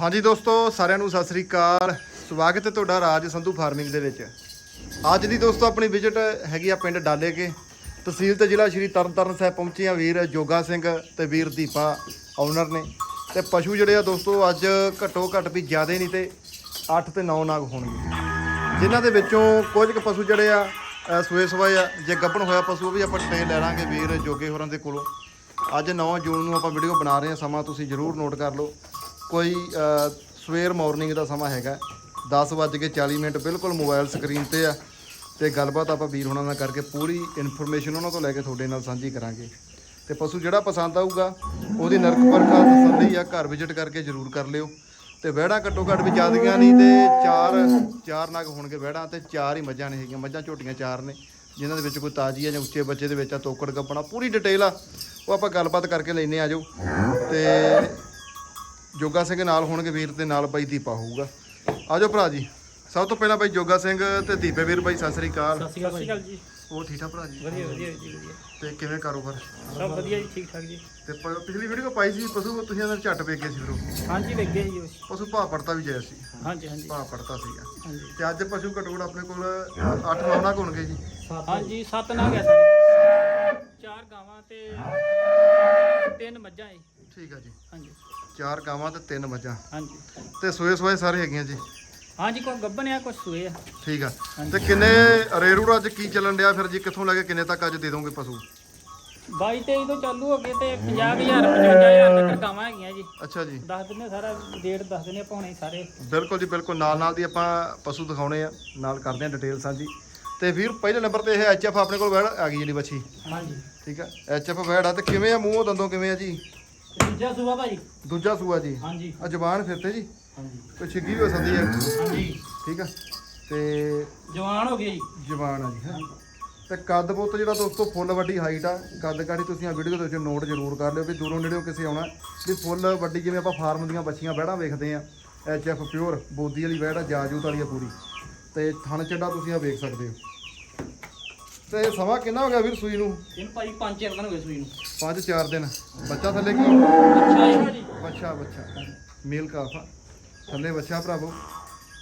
ਹਾਂਜੀ ਦੋਸਤੋ, ਸਾਰਿਆਂ ਨੂੰ ਸਤਿ ਸ੍ਰੀ ਅਕਾਲ। ਸਵਾਗਤ ਹੈ ਤੁਹਾਡਾ ਰਾਜ ਸੰਧੂ ਫਾਰਮਿੰਗ ਦੇ ਵਿੱਚ। ਅੱਜ ਦੀ ਦੋਸਤੋ, ਆਪਣੀ ਵਿਜ਼ਿਟ ਹੈਗੀ ਆ ਪਿੰਡ ਡਾਲੇ ਕੇ ਤਹਿਸੀਲ ਤੇ ਜ਼ਿਲ੍ਹਾ ਸ਼੍ਰੀ ਤਰਨਤਾਰਨ ਸਾਹਿਬ ਪਹੁੰਚੇ ਆ ਵੀਰ ਜੋਗਾ ਸਿੰਘ ਤੇ ਵੀਰ ਦੀਪਾ ਓਨਰ ਨੇ। ਤੇ ਪਸ਼ੂ ਜਿਹੜੇ ਆ ਦੋਸਤੋ, ਅੱਜ ਘੱਟੋ ਘੱਟ ਵੀ ਜ਼ਿਆਦਾ ਨਹੀਂ ਤੇ 8 ਤੇ 9 ਨਾਗ ਹੋਣਗੇ। ਜਿਨ੍ਹਾਂ ਦੇ ਵਿੱਚੋਂ ਕੁਝ ਕੁ ਪਸ਼ੂ ਜਿਹੜੇ ਆ ਸੂਏ ਸਵਾਏ ਆ, ਜੇ ਗੱਭਣ ਹੋਇਆ ਪਸ਼ੂ, ਉਹ ਵੀ ਆਪਾਂ ਟ੍ਰੇਨ ਲੈ ਲਾਂਗੇ ਵੀਰ ਜੋਗੇ ਹੋਰਾਂ ਦੇ ਕੋਲੋਂ। ਅੱਜ 9 ਜੂਨ ਨੂੰ ਆਪਾਂ ਵੀਡੀਓ ਬਣਾ ਰਹੇ ਹਾਂ ਸਮਾਂ ਤੁਸੀਂ ਜ਼ਰੂਰ ਨੋਟ ਕਰ ਲਓ। ਕੋਈ ਸਵੇਰ ਮਾਰਨਿੰਗ ਦਾ ਸਮਾਂ ਹੈਗਾ। 10:40 ਮਿੰਟ ਬਿਲਕੁਲ ਮੋਬਾਈਲ ਸਕਰੀਨ ਤੇ ਆ। ਤੇ ਗੱਲਬਾਤ ਆਪਾਂ ਵੀਰ ਹੁਣਾਂ ਨਾਲ ਕਰਕੇ ਪੂਰੀ ਇਨਫੋਰਮੇਸ਼ਨ ਉਹਨਾਂ ਤੋਂ ਲੈ ਕੇ ਤੁਹਾਡੇ ਨਾਲ ਸਾਂਝੀ ਕਰਾਂਗੇ। ਤੇ ਪਸ਼ੂ ਜਿਹੜਾ ਪਸੰਦ ਆਊਗਾ, ਉਹਦੀ ਨਰਕ ਪਰਖਾ ਤਸੱਲੀ ਆ, ਘਰ ਵਿਜ਼ਿਟ ਕਰਕੇ ਜ਼ਰੂਰ ਕਰ ਲਿਓ। ਤੇ ਵਹਿੜਾਂ ਘੱਟੋ ਘੱਟ ਵੀ ਜ਼ਿਆਦੀਆਂ ਨਹੀਂ ਤੇ ਚਾਰ ਚਾਰ ਨਗ ਹੋਣਗੇ ਵਹਿੜਾਂ ਤੇ ਚਾਰ ਹੀ ਮੱਝਾਂ ਨੇ ਹੈਗੀਆਂ। ਮੱਝਾਂ ਝੋਟੀਆਂ ਚਾਰ ਨੇ, ਜਿਨ੍ਹਾਂ ਦੇ ਵਿੱਚ ਕੋਈ ਤਾਜੀ ਆ ਜਾਂ ਉੱਚੇ ਬੱਚੇ ਦੇ ਵਿੱਚ ਆ ਤੋਕੜ ਗੱਪਣਾ, ਪੂਰੀ ਡਿਟੇਲ ਆ। ਉਹ ਆਪਾਂ ਗੱਲਬਾਤ ਕਰਕੇ ਲੈਨੇ ਆ ਜਾਓ। ਤੇ ਜੋਗਾ ਸਿੰਘ ਨਾਲ ਹੋਣਗੇ ਵੀਰ ਤੇ ਨਾਲ ਬਾਈ ਦੀਪਾ ਹੋਊਗਾ। ਆਜੋ ਭਰਾ ਜੀ। ਸਭ ਤੋਂ ਪਹਿਲਾਂ ਬਾਈ ਜੋਗਾ ਸਿੰਘ ਤੇ ਦੀਪੇ ਵੀਰ ਬਾਈ ਸਤਿ ਸ੍ਰੀ ਅਕਾਲ। ਸਤਿ ਸ਼੍ਰੀ ਅਕਾਲ ਜੀ ਉਹ ਠੀਕ ਠਾਕ ਭਰਾ ਜੀ? ਵਧੀਆ ਵਧੀਆ ਜੀ ਵਧੀਆ। ਤੇ ਕਿਵੇਂ ਕਾਰੋਬਾਰ? ਸਭ ਵਧੀਆ ਜੀ ਠੀਕ ਠਾਕ ਜੀ। ਤੇ ਪ- ਪਿਛਲੀ ਵੀਡੀਓ ਪਾਈ ਸੀ ਪਸ਼ੂ ਤੁਸੀਂ ਇਹਨਾਂ ਝੱਟ ਵੇਖ ਗਏ ਸੀ ਫਿਰ ਉਹ। ਹਾਂਜੀ ਵੇਗੇ ਜੀ ਉਸ। ਪਸ਼ੂ ਭਾਅ ਪੜਤਾ ਵੀ ਜਾਇਆ ਸੀ। ਹਾਂਜੀ ਹਾਂਜੀ। ਭਾਅ ਪੜਤਾ ਸੀਗਾ। ਹਾਂਜੀ। ਤੇ ਅੱਜ ਪਸ਼ੂ ਘੱਟੋ ਘੱਟ ਆਪਣੇ ਕੋਲ 8 9 ਨਗ ਹੋਣਗੇ ਜੀ। ਹਾਂਜੀ ਸੱਤ ਨਾਗ ਹੈ ਸਾਰੇ ਚਾਰ ਗਾਵਾਂ ਤੇ ਤਿੰਨ ਮੱਝਾਂ ਹੈ ਠੀਕ ਆ ਜੀ। ਹਾਂਜੀ। ਚਾਰ ਗਾਵਾਂ ਤੇ ਤਿੰਨ ਮੱਝਾਂ। ਹਾਂਜੀ। ਤੇ ਸੋਏ ਸੋਏ ਸਾਰੇ ਹੈਗੀਆਂ ਜੀ? ਹਾਂਜੀ ਕੋਈ ਗੱਬਨ ਆ ਕੁਝ ਸੂਏ ਆ। ਠੀਕ ਆ। ਤੇ ਕਿੰਨੇ ਰੇਰੂ ਅੱਜ ਕੀ ਚੱਲਣ ਡਿਆ ਫਿਰ ਜੀ? ਕਿੱਥੋਂ ਲੈ ਕੇ ਕਿੰਨੇ ਤੱਕ ਅੱਜ ਦੇ ਦੋਗੇ ਪਸ਼ੂ? 22 23 ਤੋਂ ਚਾਲੂ ਹੋ ਗਏ ਤੇ 50000 55000 ਤੱਕ ਗਾਵਾਂ ਹੈਗੀਆਂ ਜੀ। ਅੱਛਾ ਜੀ। ਦੱਸ ਦਿੰਦੇ ਸਾਰਾ ਰੇਟ ਦੱਸ ਦਿੰਦੇ ਆਪਾਂ ਹੁਣੇ ਸਾਰੇ। ਬਿਲਕੁਲ ਜੀ ਬਿਲਕੁਲ। ਨਾਲ ਨਾਲ ਦੀ ਆਪਾਂ ਪਸ਼ੂ ਦਿਖਾਉਣੇ ਆ। ਨਾਲ ਕਰਦੇ ਆ ਡਿਟੇਲ ਸਾਂਝੀ ਤੇ ਵੀਰ ਪਹਿਲੇ ਨੰਬਰ ਤੇ ਇਹ ਐਚਐਫ ਆਪਣੇ ਕੋਲ ਵੈੜ ਆ ਗਈ ਜਿਹੜੀ ਬੱਚੀ ਹਾਂਜੀ। ਠੀਕ ਆ। ਐਚਐਫ ਵੈੜ ਆ ਤੇ ਕਿਵੇਂ ਆ? ਮੂੰਹ ਦੰਦੋਂ ਕਿਵੇਂ ਆ ਜੀ? ਦੂਜਾ ਸੂਆ ਭਾਜੀ? ਦੂਜਾ ਸੂਆ ਜੀ। ਹਾਂਜੀ। ਆ ਜ਼ਬਾਨ ਫਿਰ ਤੇ ਜੀ। ਹਾਂਜੀ। ਕੋਈ ਛਿੱਗੀ ਵੀ ਹੋ ਸਕਦੀ ਹੈ। ਹਾਂਜੀ। ਠੀਕ ਆ। ਤੇ ਜਵਾਨ ਹੋ ਗਏ ਜੀ। ਜ਼ਬਾਨ ਆ ਜੀ ਹੈਂ। ਤੇ ਕੱਦ ਪੁੱਤ ਜਿਹੜਾ ਦੋਸਤੋ ਫੁੱਲ ਵੱਡੀ ਹਾਈਟ ਆ। ਕੱਦ ਕਾੜੀ ਤੁਸੀਂ ਆ ਵੀਡੀਓ ਦੇ ਵਿੱਚ ਨੋਟ ਜ਼ਰੂਰ ਕਰ ਲਿਓ ਵੀ ਦੂਰੋਂ ਨੇੜਿਓਂ ਕਿਸੇ ਆਉਣਾ। ਵੀ ਫੁੱਲ ਵੱਡੀ ਜਿਵੇਂ ਆਪਾਂ ਫਾਰਮ ਦੀਆਂ ਬੱਚੀਆਂ ਵਹਿੜਾਂ ਵੇਖਦੇ ਆ ਐਚਐਫ ਪਿਓਰ ਬੋਦੀ ਵਾਲੀ ਵਹਿੜ ਆ ਜਾਜੂਤ ਵਾਲੀ ਆ ਪੂਰੀ। ਤੇ ਥਣ ਚੱਡਾ ਤੁਸੀਂ ਆ ਵੇਖ ਸਕਦੇ ਹੋ। ਤੇ ਇਹ ਸਮਾਂ ਕਿੰਨਾ ਹੋ ਗਿਆ ਵੀਰ ਸੂਈ ਨੂੰ? ਇਹਨੂੰ ਪੰਜ ਚਾਰ ਦਿਨ ਹੋ ਗਏ ਸੂਈ ਨੂੰ। 5-4 ਦਿਨ। ਬੱਚਾ ਥੱਲੇ ਕੀ? ਅੱਛਾ ਜੀ। ਭਾਜੀ ਬੱਚਾ ਬੱਚਾ। ਮੇਲ ਕਾਫਾ ਥੱਲੇ ਬੱਚਾ ਭਰਾਵੋ।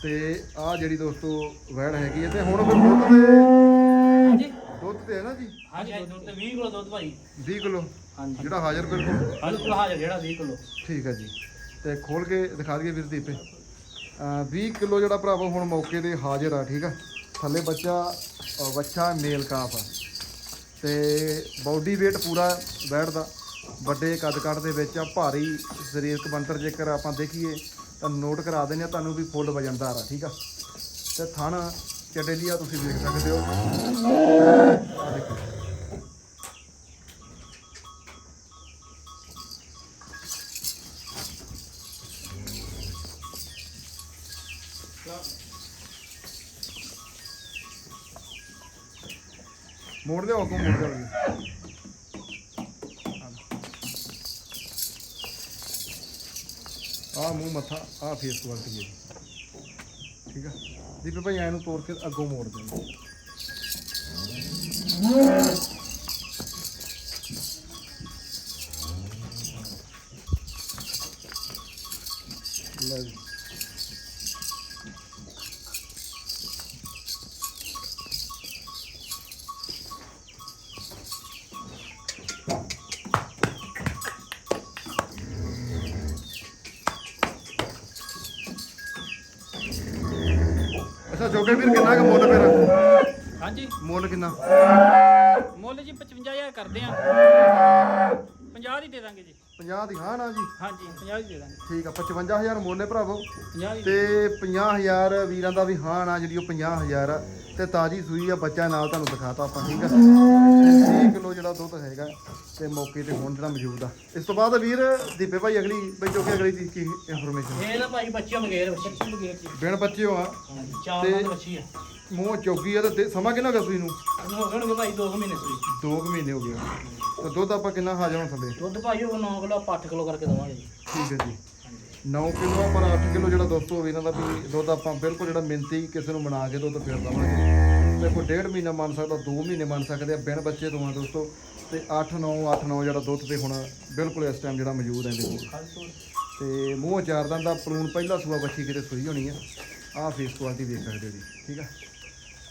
ਤੇ ਆ ਜਿਹੜੀ ਦੋਸਤੋ ਵਹਿੜ ਹੈਗੀ ਹੈ ਤੇ ਹੁਣ ਫਿਰ ਦੁੱਧ ਤੇ ਹਾਂਜੀ। ਦੁੱਧ ਤੇ ਹੈ ਨਾ ਜੀ? ਹਾਂਜੀ ਦੁੱਧ ਤੇ 20 ਕਿਲੋ ਦੁੱਧ ਭਾਜੀ 20 ਕਿਲੋ। ਹਾਂਜੀ। ਜਿਹੜਾ ਹਾਜ਼ਰ ਬਿਲਕੁਲ ਬਿਲਕੁਲ ਹਾਜ਼ਰ ਜਿਹੜਾ 20 ਕਿਲੋ। ਠੀਕ ਹੈ ਜੀ। ਤੇ ਖੋਲ ਕੇ ਦਿਖਾ ਦਈਏ ਵੀਰ ਦੀਪੇ। ਅਹ 20 ਕਿਲੋ ਜਿਹੜਾ ਭਰਾਵੋ ਹੁਣ ਮੌਕੇ ਤੇ ਹਾਜ਼ਰ ਆ ਠੀਕ ਆ? ਥੱਲੇ ਬੱਚਾ, ਅਹ ਬੱਚਾ ਮੇਲ ਕਾਫ ਆ। ਤੇ ਬਾਡੀ weight ਪੂਰਾ ਬੈਠਦਾ। ਵੱਡੇ ਕੱਦ ਕੱਦ ਦੇ ਵਿੱਚ ਆ, ਭਾਰੀ ਸਰੀਰਕ ਬਣਤਰ ਜੇਕਰ ਆਪਾਂ ਦੇਖੀਏ, ਤਾਂ ਨੋਟ ਕਰਾ ਦਿੰਦੇ ਆ, ਤੁਹਾਨੂੰ ਵੀ ਫੁੱਲ ਵਜਨਦਾਰ ਆ, ਠੀਕ ਆ? ਤੇ ਥਣ, ਚਟੇਲੀਆ ਤੁਸੀਂ ਦੇਖ ਸਕਦੇ ਹੋ। ਦੇਖੋ। ਮੋੜ ਦੇ ਅੱਗੋਂ ਮੋੜ ਦੇ ਆ ਮੂੰਹ ਮੱਥਾ ਆ ਫੇਸ ਕੁਆਲਿਟੀ ਹੈ। ਜੀ। ਠੀਕ ਆ? ਦੀਪੇ ਭਾਈ ਐਨੂੰ ਤੋੜ ਕੇ ਅੱਗੋਂ ਮੋੜ ਦੇ ਲੈ ਜੀ ਜੋਗੇ ਵੀਰ ਕਿੰਨਾ ਕੁ ਮੁੱਲ ਫਿਰ? ਹਾਂਜੀ। ਮੁੱਲ ਕਿੰਨਾ? ਮੁੱਲ ਜੀ 55000 ਕਰਦੇ ਆ 50 ਦੀ ਦੇ ਦਾਂਗੇ ਜੀ। 50 ਦੀ ਹਾਂ ਨਾ ਜੀ। ਹਾਂਜੀ 50 ਦੀ ਦੇ ਦਾਂਗੇ। ਠੀਕ ਆ 55000 ਮੁੱਲ ਹੈ ਭਰਾਵੋ। 50 ਦੀ ਤੇ 50000 ਵੀਰਾਂ ਦਾ ਵੀ ਹਾਂ ਨਾ ਜਿਹੜੀ ਉਹ 50000 ਆ। ਤੇ ਤਾਜੀ ਸੂਈ ਆ ਬੱਚਾ ਨਾਲ ਤੁਹਾਨੂੰ ਦਿਖਾਤਾ ਆਪਾਂ ਠੀਕ ਆ? ਤੇ 30 ਕਿਲੋ ਜਿਹੜਾ ਦੁੱਧ ਹੈਗਾ ਤੇ ਮੌਕੇ ਤੇ ਹੁਣ ਜਿਹੜਾ ਮੌਜੂਦ ਆ। ਇਸ ਤੋਂ ਬਾਅਦ ਵੀਰ ਦੀਪੇ ਭਾਈ ਅਗਲੀ ਬਈ ਜੋ ਕਿ ਅਗਲੀ ਦੀ ਕੀ ਇਨਫੋਰਮੇਸ਼ਨ ਇਹ ਨਾ ਭਾਈ ਬੱਚੇ ਬਗੈਰ ਬੱਚੇ ਜੀ ਬਿਨ ਬੱਚੇ ਹੋ ਆ ਚਾਰ ਤੇ- ਬੱਚੀ ਆ। ਮੂੰਹ ਚੌਗੀ ਆ ਤੇ ਦੇ- ਸਮਾਂ ਕਿੰਨਾ ਹੋ ਗਿਆ ਸੂਈ ਨੂੰ? ਇਹਨੂੰ ਹੋ ਗਏ ਹੋਣਗੇ ਭਾਈ 2 ਮਹੀਨੇ ਸੂਈ। 2 ਮਹੀਨੇ ਹੋ ਗਏ ਆ। ਤੇ ਦੁੱਧ ਆਪਾਂ ਕਿੰਨਾ ਹਾਜ਼ਰ ਹੋਣ ਥੱਲੇ ਦੁੱਧ ਭਾਈ ਉਹ 9 ਕਿਲੋ ਆਪਾਂ 8 ਕਿਲੋ ਕਰਕੇ ਦਵਾਂਗੇ ਜੀ। ਠੀਕ ਹੈ ਜੀ। 9 ਕਿਲੋ ਪਰ 8 ਕਿਲੋ ਜਿਹੜਾ ਦੋਸਤੋ ਇਹਨਾਂ ਦਾ ਵੀ ਦੁੱਧ ਆਪਾਂ ਬਿਲਕੁਲ ਜਿਹੜਾ ਮਿੰਤੀ ਕਿਸੇ ਨੂੰ ਬਣਾ ਕੇ ਦੁੱਧ ਫੇਰ ਦਵਾਂਗੇ। ਤੇ ਕੋਈ ਡੇਢ ਮਹੀਨਾ ਮੰਨ ਸਕਦਾ 2 ਮਹੀਨੇ ਮੰਨ ਸਕਦੇ ਆ ਬਿਨ ਬੱਚੇ ਤੋਂ ਆ ਦੋਸਤੋ। ਤੇ 8 9 8 9 ਜਿਹੜਾ ਦੁੱਧ ਤੇ ਹੁਣ ਬਿਲਕੁਲ ਇਸ ਟਾਈਮ ਜਿਹੜਾ ਮੌਜੂਦ ਹੈ ਇਹਦੇ ਕੋਲ। ਤੇ ਮੂੰਹ ਚਾਰ ਦੰਦ ਦਾ ਪਲੂਣ ਪਹਿਲਾ ਸੂਆ ਬੱਚੀ ਕਿਤੇ ਸੂਈ ਹੋਣੀ ਆ। ਆਹ ਫੇਸ ਕੁਆਲਿਟੀ ਦੇਖ ਸਕਦੇ ਹੋ ਜੀ ਠੀਕ ਆ?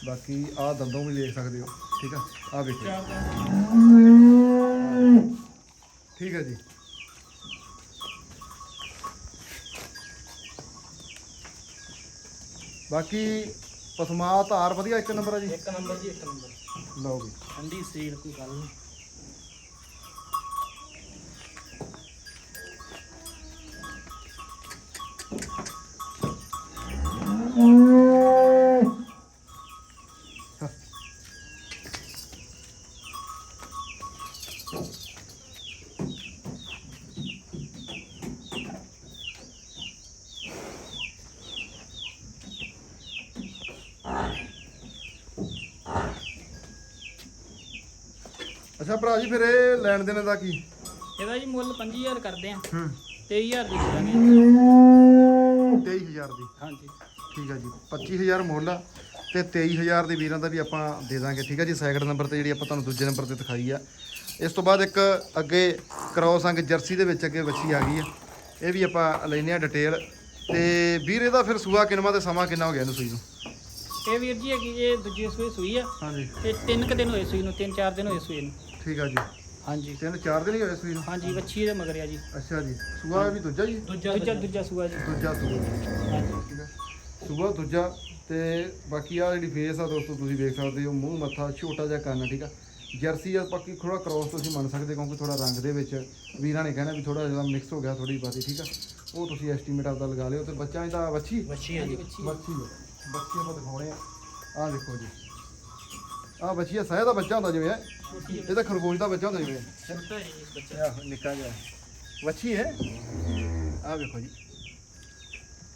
ਬਾਕੀ ਆਹ ਦੰਦੋਂ ਵੀ ਦੇਖ ਸਕਦੇ ਹੋ ਠੀਕ ਆ? ਆਹ ਵੇਖੋ ਠੀਕ ਹੈ ਜੀ। ਬਾਕੀ ਪਸਮਾ ਧਾਰ ਵਧੀਆ ਇੱਕ ਨੰਬਰ ਆ ਜੀ। ਇੱਕ ਨੰਬਰ ਜੀ ਇੱਕ ਨੰਬਰ। ਲਓ ਵੀ ਠੰਡੀ ਸਰੀਰ ਕੋਈ ਗੱਲ ਨਹੀਂ। ਅੱਛਾ ਭਰਾ ਜੀ ਫਿਰ ਇਹ ਲੈਣ ਦੇਣ ਦਾ ਕੀ? ਇਹਦਾ ਜੀ ਮੁੱਲ 5000 ਕਰਦੇ ਆ। ਹੂੰ। 23000 ਦੀ ਕਰਾਂਗੇ। 23000 ਦੀ? ਹਾਂਜੀ। ਠੀਕ ਆ ਜੀ 25000 ਮੁੱਲ ਆ ਤੇ 23000 ਦੇ ਵੀਰਾਂ ਦਾ ਵੀ ਆਪਾਂ ਦੇ ਦਾਂਗੇ ਠੀਕ ਆ ਜੀ? ਸੈਕਿੰਡ ਨੰਬਰ ਤੇ ਜਿਹੜੀ ਆਪਾਂ ਤੁਹਾਨੂੰ ਦੂਜੇ ਨੰਬਰ ਤੇ ਦਿਖਾਈ ਆ। ਇਸ ਤੋਂ ਬਾਅਦ ਇੱਕ ਅੱਗੇ ਕ੍ਰੋਸ ਅੰਗ ਜਰਸੀ ਦੇ ਵਿੱਚ ਅੱਗੇ ਵੱਛੀ ਆ ਗਈ ਆ। ਇਹ ਵੀ ਆਪਾਂ ਲੈਨੇ ਆ ਡਿਟੇਲ ਤੇ ਵੀਰ ਇਹਦਾ ਫਿਰ ਸੂਆ ਕਿਨਵਾ ਤੇ ਸਮਾਂ ਕਿੰਨਾ ਹੋ ਗਿਆ ਇਹਨੂੰ ਸੂਈ ਨੂੰ? ਇਹ ਵੀਰ ਜੀ ਹੈਗੀ ਇਹ ਦੂਜੀ ਸੂਈ ਸੂਈ ਆ। ਹਾਂਜੀ। ਤੇ ਤਿੰਨ ਕੁ ਦਿਨ ਹੋਏ ਸੂਈ ਨੂੰ ਤਿੰਨ ਚਾਰ ਦਿਨ ਹੋਏ ਸੂਈ ਨੂੰ। ਠੀਕ ਆ ਜੀ। ਹਾਂਜੀ। ਤਿੰਨ ਚਾਰ ਦਿਨ ਹੀ ਹੋਏ ਸੂਈ ਨੂੰ? ਹਾਂਜੀ ਵੱਛੀ ਦੇ ਮਗਰ ਆ ਜੀ। ਅੱਛਾ ਜੀ। ਸੂਆ ਵੀ ਦੂਜਾ ਜੀ ਦੂਜਾ ਦੂਜਾ ਸੂਆ ਜੀ। ਦੂਜਾ ਸੂਆ। ਹਾਂਜੀ। ਠੀਕ ਆ। ਸੂਆ ਦੂਜਾ ਤੇ ਬਾਕੀ ਆ ਜਿਹੜੀ ਫੇਸ ਆ ਦੋਸਤੋ ਤੁਸੀਂ ਵੇਖ ਸਕਦੇ ਹੋ ਮੂੰਹ ਮੱਥਾ ਛੋਟਾ ਜਿਹਾ ਕੰਨ ਠੀਕ ਆ। ਜਰਸੀ ਆ ਬਾਕੀ ਥੋੜਾ ਕ੍ਰੋਸ ਤੁਸੀਂ ਮੰਨ ਸਕਦੇ ਕਿਉਂਕਿ ਥੋੜਾ ਰੰਗ ਦੇ ਵਿੱਚ ਵੀਰਾਂ ਨੇ ਕਹਿਣਾ ਵੀ ਥੋੜਾ ਜਿਹਾ ਮਿਕਸ ਹੋ ਗਿਆ ਥੋੜੀ ਬਾਤੀ ਠੀਕ ਆ। ਉਹ ਤੁਸੀਂ ਐਸਟੀਮੇਟ ਆਪਦਾ ਲਗਾ ਲਿਓ ਤੇ ਬੱਚਾ ਇਹਦਾ ਵੱਛੀ? ਵੱਛੀ ਆ ਜੀ। ਵੱਛੀ ਬੱਚੀ ਆ। ਬੱਚੇ ਆਪਾਂ ਦਿਖਾਉਣੇ ਆ। ਆਹ ਦੇਖੋ ਜੀ। ਆਹ ਬੱਚੀ ਆ ਸਹਿ ਦਾ ਬੱਚਾ ਹੁੰਦਾ ਜਿਵੇਂ ਇਹ ਤਾਂ ਖਰਗੋਸ਼ ਦਾ ਬੱਚਾ ਹੁੰਦਾ ਜਿਵੇਂ। ਛੋਟਾ ਹੈ ਬੱਚਾ ਆਹ ਨਿੱਕਾ ਜਿਹਾ। ਵੱਛੀ ਹੈ। ਆਹ ਵੇਖੋ ਜੀ।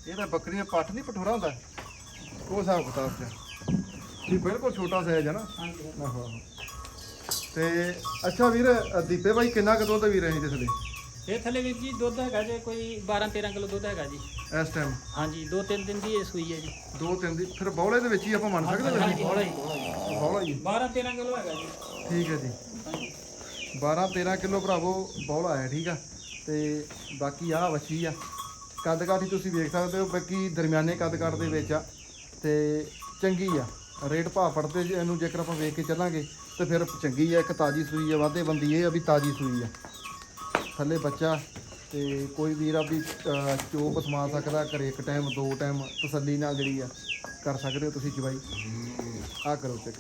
ਇਹ ਤਾਂ ਬੱਕਰੀਆਂ ਪੱਠ ਨਹੀਂ ਪਠੋਰਾ ਹੁੰਦਾ। ਉਹ ਹਿਸਾਬ ਕਿਤਾਬ ਚ ਇਹ ਬਿਲਕੁਲ ਛੋਟਾ ਸਾਈਜ਼ ਹੈ ਨਾ। ਆਹੋ ਤੇ ਅੱਛਾ ਵੀਰ ਦੀਪੇ ਬਾਈ ਕਿੰਨਾ ਕੁ ਦੁੱਧ ਵੀਰ ਅਸੀਂ ਥੱਲੇ? ਇਹ ਥੱਲੇ ਵੀਰ ਜੀ ਦੁੱਧ ਹੈਗਾ ਜੇ ਕੋਈ 12 13 ਕਿਲੋ ਦੁੱਧ ਹੈਗਾ ਜੀ। ਇਸ ਟਾਈਮ ਹਾਂਜੀ ਦੋ ਤਿੰਨ ਦਿਨ ਦੀ ਇਹ ਸੂਈ ਹੈ ਜੀ। ਦੋ ਤਿੰਨ ਦੀ ਫਿਰ ਬੌਲੇ ਦੇ ਵਿੱਚ ਹੀ ਆਪਾਂ ਮੰਨ ਸਕਦੇ ਹਾਂਜੀ ਹਾਂ ਥੋੜਾ ਹੀ ਥੋੜਾ ਹੀ। ਬੌਲਾ ਹੀ। 12 13 ਕਿਲੋ ਹੈਗਾ ਜੀ। ਠੀਕ ਹੈ ਜੀ। ਹਾਂਜੀ। 12 13 ਕਿਲੋ ਭਰਾਵੋ ਬੌਲਾ ਹੈ ਠੀਕ ਆ। ਤੇ ਬਾਕੀ ਆਹ ਵੱਛੀ ਆ। ਕੱਦ ਕਾਠੀ ਤੁਸੀਂ ਵੇਖ ਸਕਦੇ ਹੋ ਬਾਕੀ ਦਰਮਿਆਨੇ ਕੱਦ ਕਾਠ ਦੇ ਵਿੱਚ ਆ। ਤੇ ਚੰਗੀ ਆ। ਰੇਟ ਭਾਅ ਪੜਦੇ ਜੇ ਇਹਨੂੰ ਜੇਕਰ ਆਪਾਂ ਵੇਖ ਕੇ ਚੱਲਾਂਗੇ ਤੇ ਫਿਰ ਚੰਗੀ ਆ। ਇੱਕ ਤਾਜੀ ਸੂਈ ਆ ਵਾਧੇ ਬੰਦੀ ਇਹ ਆ ਵੀ ਤਾਜੀ ਸੂਈ ਆ। ਥੱਲੇ ਬੱਚਾ ਤੇ ਕੋਈ ਵੀਰ ਆ ਵੀ ਅਹ, ਚੋਪ ਸਮਾ ਸਕਦਾ ਘਰੇ ਇੱਕ ਟਾਈਮ ਦੋ ਟਾਈਮ ਤਸੱਲੀ ਨਾਲ ਜਿਹੜੀ ਆ ਕਰ ਸਕਦੇ ਹੋ ਤੁਸੀਂ ਚਵਾਈ ਆ ਕਰੋ ਚੈੱਕ